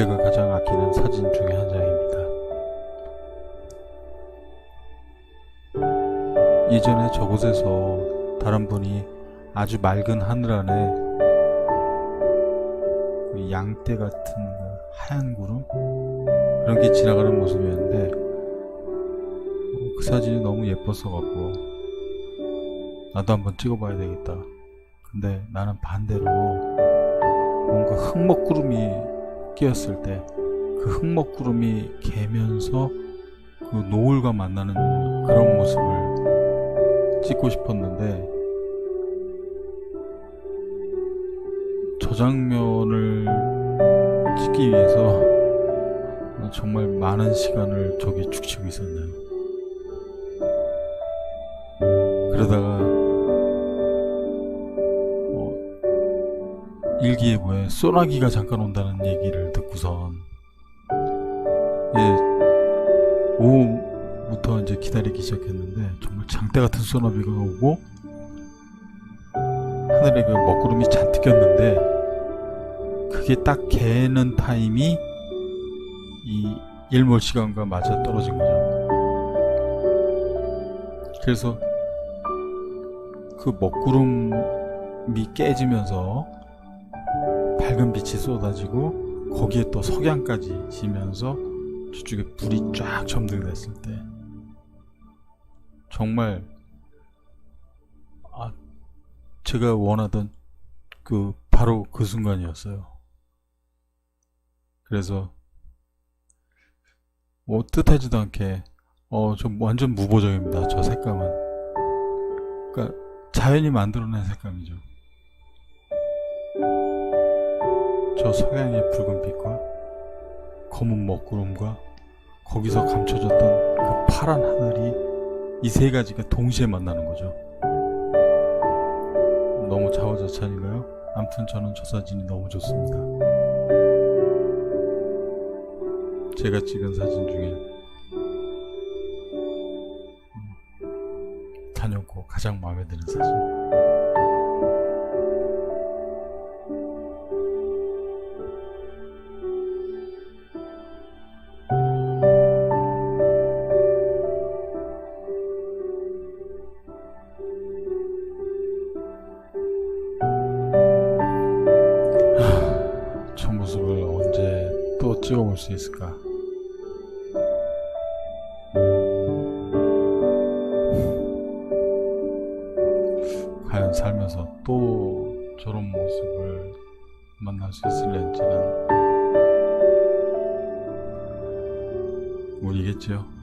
제가 가장 아끼는 사진 중에 한 장입니다. 예전에 저곳에서 다른 분이 아주 맑은 하늘 안에 그 양떼 같은 그 하얀 구름 그런 게 지나가는 모습이었는데 어, 그 사진이 너무 예뻤어 갖고 나도 한번 찍어봐야 되겠다. 근데 나는 반대로 뭔가 흑먹구름이 끼었을 때 그 흑먹구름이 개면서 그 노을과 만나는 그런 모습을 찍고 싶었는데 저 장면을 찍기 위해서 정말 많은 시간을 저기 축치고 있었네요. 그러다가 일기예보에 소나기가 잠깐 온다는 얘기를 듣고선 예, 오후부터 이제 기다리기 시작했는데 정말 장대 같은 소나비가 오고 하늘에 그 먹구름이 잔뜩 꼈는데 그게 딱 개는 타임이 이 일몰 시간과 맞아 떨어진 거죠. 그래서 그 먹구름이 깨지면서 밝은 빛이 쏟아지고 거기에 또 석양까지 지면서 저쪽에 불이 쫙 점등됐을 때 정말 아 제가 원하던 그 바로 그 순간이었어요. 그래서 뭐 뜻하지도 않게 어좀 완전 무보정입니다. 저 색감은 그러니까 자연이 만들어낸 색감이죠. 저 석양의 붉은 빛과 검은 먹구름과 거기서 감춰졌던 그 파란 하늘이 이 세 가지가 동시에 만나는 거죠. 너무 자화자찬인가요? 아무튼 저는 저 사진이 너무 좋습니다. 제가 찍은 사진 중에 음, 다녀고 가장 마음에 드는 사진. 찍어볼 수 있을까? 과연 살면서 또 저런 모습을 만날 수 있을는지는 모르겠지요.